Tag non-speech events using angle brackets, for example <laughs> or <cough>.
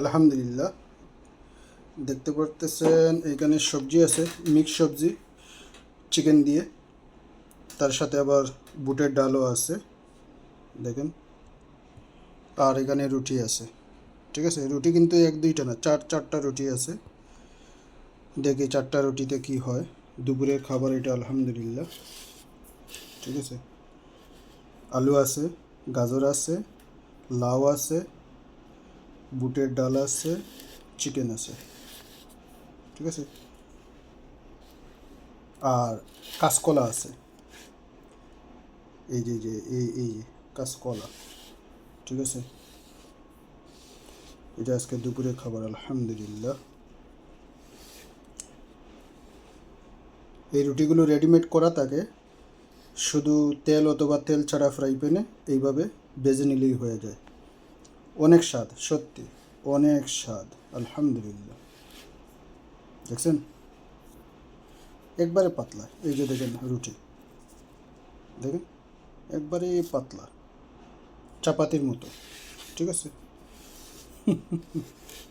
আলহামদুলিল্লাহ। দেখতে পারতেছেন, এখানে সবজি আছে, মিক্স সবজি চিকেন দিয়ে। তার সাথে আবার বুটের ডালও আছে, দেখেন। আর এখানে রুটি আছে, ঠিক আছে? রুটি কিন্তু এক, দুইটা না, চার, চারটা রুটি আছে। দেখি চারটা রুটিতে কি হয়। দুপুরের খাবার এটা আলহামদুলিল্লাহ, ঠিক আছে? আলু আছে, গাজর আছে, লাউ আছে বুটের ডাল আছে চিকেন আছে। ঠিক আছে? আর কাঁচকলা আছে। এই যে যে, এই এই কাঁচকলা। ঠিক আছে? এটা আজকে দুপুরের খাবার, আলহামদুলিল্লাহ। এই রুটিগুলো রেডিমেড করা থাকে। শুধু তেল অথবা তেল ছাড়া ফ্রাই প্যানে এইভাবে বেজে নিলেই হয়ে যায়। অনেক স্বাদ, সত্যি, অনেক স্বাদ, আলহামদুলিল্লাহ। দেখছেন? একবারে পাতলা, এই যে দেখেন রুটি। দেখেন? একবারে পাতলা, চাপাতির মতো, ঠিক আছে? <laughs>